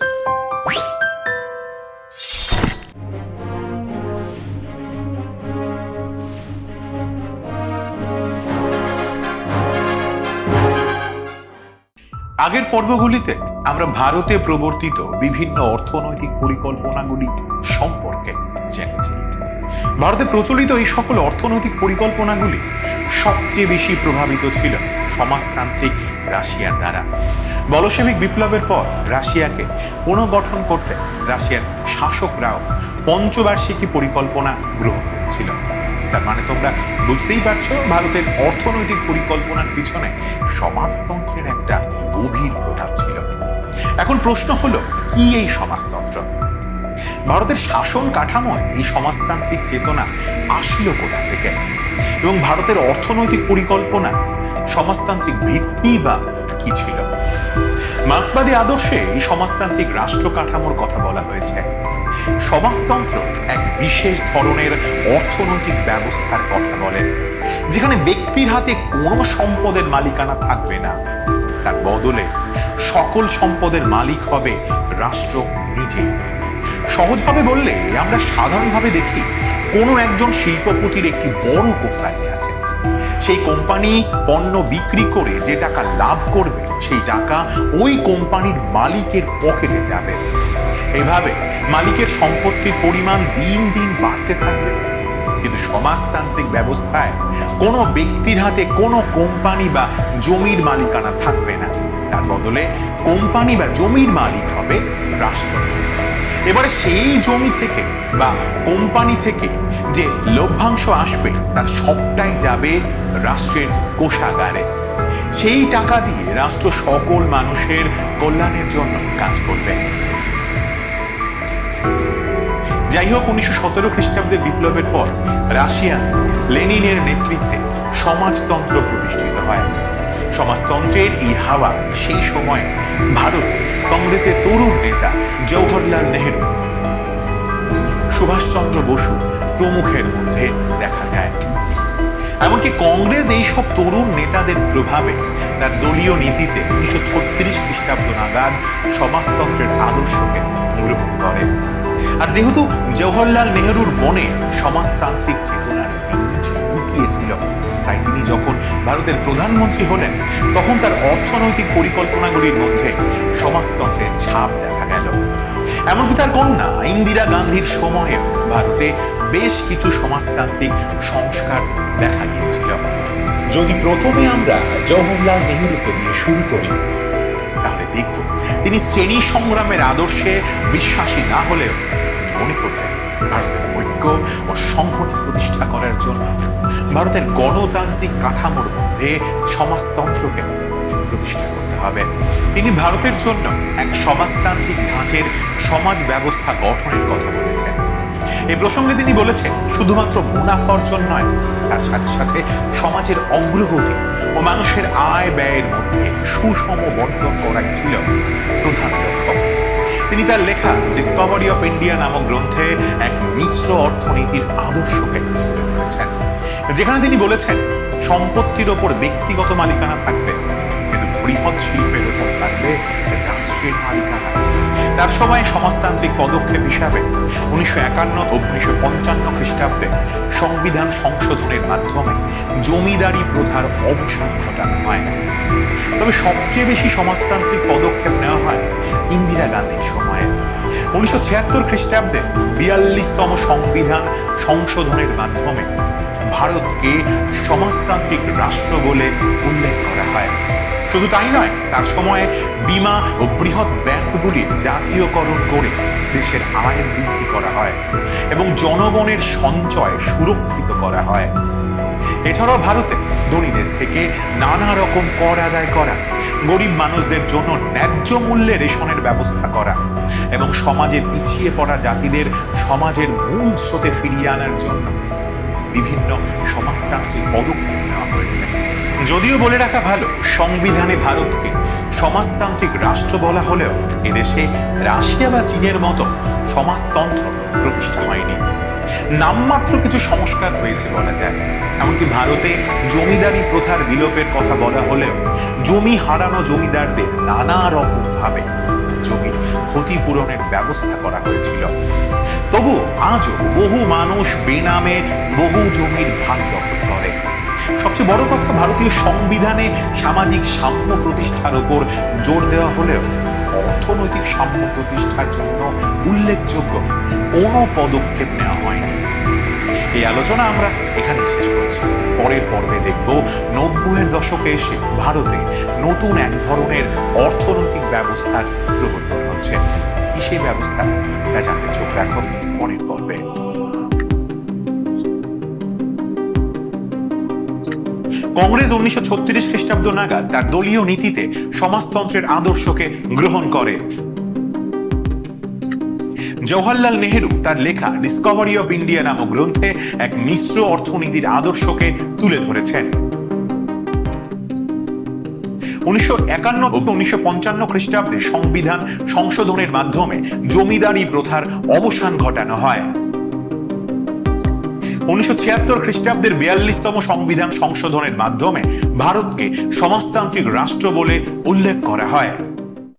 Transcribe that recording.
আগের পর্বগুলিতে আমরা ভারতে প্রবর্তিত বিভিন্ন অর্থনৈতিক পরিকল্পনাগুলি সম্পর্কে জেনেছি। ভারতে প্রচলিত এই সকল অর্থনৈতিক পরিকল্পনাগুলি সবচেয়ে বেশি প্রভাবিত ছিল সমাজতান্ত্রিক রাশিয়ার দ্বারা। বলশেবিক বিপ্লবের পর রাশিয়াকে পুনর্গঠন করতে রাশিয়ার শাসকরাও পঞ্চবার্ষিকী পরিকল্পনা গ্রহণ করেছিল। তার মানে তোমরা বুঝতেই পারছ, ভারতের অর্থনৈতিক পরিকল্পনার পিছনে সমাজতন্ত্রের একটা গভীর প্রভাব ছিল। এখন প্রশ্ন হলো, কি এই সমাজতন্ত্র? ভারতের শাসন কাঠামোয় এই সমাজতান্ত্রিক চেতনা আসলো কোথা থেকে? এবং ভারতের অর্থনৈতিক পরিকল্পনা সমাজতান্ত্রিক ভিত্তি বা কি ছিল? মার্ক্সবাদী আদর্শে এই সমাজতান্ত্রিক রাষ্ট্র কাঠামোর কথা বলা হয়েছে। সমাজতন্ত্র এক বিশেষ ধরনের অর্থনৈতিক ব্যবস্থার কথা বলে, যেখানে ব্যক্তির হাতে কোনো সম্পদের মালিকানা থাকবে না। তার বদলে সকল সম্পদের মালিক হবে রাষ্ট্র নিজে। সহজভাবে বললে আমরা সাধারণভাবে দেখি, কোনো একজন শিল্পপতির একটি বড় কোম্পানি সেই কোম্পানি পণ্য বিক্রি করে যে টাকা লাভ করবে, সেই টাকা ওই কোম্পানির মালিকের পকেটে যাবে। এভাবে মালিকের সম্পত্তির পরিমাণ দিন দিন বাড়তে থাকবে। কিন্তু সমাজতান্ত্রিক ব্যবস্থায় কোনো ব্যক্তির হাতে কোনো কোম্পানি বা জমির মালিকানা থাকবে না। তার বদলে কোম্পানি বা জমির মালিক হবে রাষ্ট্র। এবারে সেই জমি থেকে বা কোম্পানি থেকে যে লভ্যাংশ আসবে, তার সবটাই যাবে রাষ্ট্রের কোষাগারে। সেই টাকা দিয়ে রাষ্ট্র সকল মানুষের কল্যাণের জন্য কাজ করবে। যাই হোক, উনিশশো সতেরো খ্রিস্টাব্দের বিপ্লবের পর রাশিয়াতে লেনিনের নেতৃত্বে সমাজতন্ত্র প্রতিষ্ঠিত হয়। সমাজতন্ত্রের এই হাওয়া সেই সময়ে ভারতে কংগ্রেসের তরুণ নেতা জওহরলাল নেহেরু। সুভাষচন্দ্র বসু প্রমুখের মধ্যে দেখা যায়। এমনকি কংগ্রেস এই সব তরুণ নেতাদের প্রভাবে তার দলীয় নীতিতে উনিশশো ছত্রিশ খ্রিস্টাব্দ নাগাদ সমাজতন্ত্রের আদর্শকে গ্রহণ করে। আর যেহেতু জওহরলাল নেহরুর মনে সমাজতান্ত্রিক চেতনার বীজ লুকিয়েছিল তাই তিনি যখন ভারতের প্রধানমন্ত্রী হলেন, তখন তার অর্থনৈতিক পরিকল্পনাগুলির মধ্যে সমাজতন্ত্রের ছাপ দেখা গেল। এমনকি তার কন্যা ইন্দিরা গান্ধীর সময়ে ভারতে বেশ কিছু সমাজতান্ত্রিক সংস্কার দেখা গিয়েছিল। যদি প্রথমে আমরা জওহরলাল নেহরুকে দিয়ে শুরু করি, তাহলে দেখব তিনি শ্রেণি সংগ্রামের আদর্শে বিশ্বাসী না হলেও তিনি মনে করতেন ভারতের ঐক্য ও সংহতি প্রতিষ্ঠা করার জন্য ভারতের গণতান্ত্রিক কাঠামোর মধ্যে সমাজতন্ত্রকে প্রতিষ্ঠা করতে হবে। তিনি ভারতের জন্য এক সমাজতান্ত্রিক ধাঁচের সমাজ ব্যবস্থা গঠনের কথা বলেছেন। এই প্রসঙ্গে তিনি বলেছেন, শুধুমাত্র মুনাফা অর্জন নয়, তার সাথে সাথে সমাজের অগ্রগতি ও মানুষের আয় ব্যয়ের মধ্যে সুষম বন্টন করাই ছিল প্রধান লক্ষ্য। তিনি তার লেখা ডিসকভারি অফ ইন্ডিয়া নামক গ্রন্থে এক মিশ্র অর্থনীতির আদর্শকে তুলে ধরেছেন। যেখানে তিনি বলেছেন, সম্পত্তির ওপর ব্যক্তিগত মালিকানা থাকবে বৃহৎ শিল্পের ওপর থাকবে রাষ্ট্রের মালিকানা তার সময় সমাজতান্ত্রিক পদক্ষেপ হিসাবে উনিশশো একান্ন ও উনিশশো পঞ্চান্ন খ্রিস্টাব্দে সংবিধান সংশোধনের মাধ্যমে জমিদারি প্রথার অবসান ঘটানো হয়। তবে সবচেয়ে বেশি সমাজতান্ত্রিক পদক্ষেপ নেওয়া হয় ইন্দিরা গান্ধীর সময়ে। উনিশশো ছিয়াত্তর খ্রিস্টাব্দে বিয়াল্লিশতম সংবিধান সংশোধনের মাধ্যমে ভারতকে সমাজতান্ত্রিক রাষ্ট্র বলে উল্লেখ করা হয়। শুধু তাই নয়, তার সময়ে বিমা ও বৃহৎ ব্যাংকগুলির জাতীয়করণ করে দেশের আয় বৃদ্ধি করা হয় এবং জনগণের সঞ্চয় সুরক্ষিত করা হয়। এছাড়াও ভারতে ধনীদের থেকে নানা রকম কর আদায় করা, গরিব মানুষদের জন্য ন্যায্য মূল্যে রেশনের ব্যবস্থা করা এবং সমাজে পিছিয়ে পড়া জাতিদের সমাজের মূল স্রোতে ফিরিয়ে আনার জন্য বিভিন্ন সমাজতান্ত্রিক পদক্ষেপ নেওয়া হয়েছে। যদিও বলে রাখা ভালো, সংবিধানে ভারতকে সমাজতান্ত্রিক রাষ্ট্র বলা হলেও এদেশে রাশিয়া বা চীনের মতো সমাজতন্ত্র প্রতিষ্ঠা হয়নি। নামমাত্র কিছু সংস্কার হয়েছে বলা যায়। এমনকি ভারতে জমিদারি প্রথার বিলোপের কথা বলা হলেও জমি হারানো জমিদারদের নানা রকম ভাবে জমির ক্ষতিপূরণের ব্যবস্থা করা হয়েছিল। তবু আজও বহু মানুষ বেনামে বহু জমির ভাগ দখল করে। সবচেয়ে বড় কথা, ভারতীয় সংবিধানে সামাজিক সাম্য প্রতিষ্ঠার উপর জোর দেওয়া হলেও অর্থনৈতিক সাম্য প্রতিষ্ঠার জন্য উল্লেখযোগ্য কোনো পদক্ষেপ নেওয়া হয়নি। এই আলোচনা আমরা এখানেই শেষ করছি। পরের পর্বে দেখব নব্বইয়ের দশকে এসে ভারতে নতুন এক ধরনের অর্থনৈতিক ব্যবস্থার প্রবর্তন হচ্ছে। কি সেই ব্যবস্থা? তা জানতে চোখ রাখো পরের পর্বে। কংগ্রেস উনিশশো ছত্রিশ খ্রিস্টাব্দ নাগাদ তার দলীয় নীতিতে সমাজতন্ত্রের আদর্শকে গ্রহণ করে। জওহরলাল নেহেরু তার লেখা ডিসকভারি অফ ইন্ডিয়া নামক গ্রন্থে এক মিশ্র অর্থনীতির আদর্শকে তুলে ধরেছেন। উনিশশো একান্ন উনিশশো পঞ্চান্ন খ্রিস্টাব্দে সংবিধান সংশোধনের মাধ্যমে জমিদারি প্রথার অবসান ঘটানো হয়। উনিশশো ছিয়াত্তর খ্রিস্টাব্দের বিয়াল্লিশতম সংবিধান সংশোধনের মাধ্যমে ভারতকে সমাজতান্ত্রিক রাষ্ট্র বলে উল্লেখ করা হয়।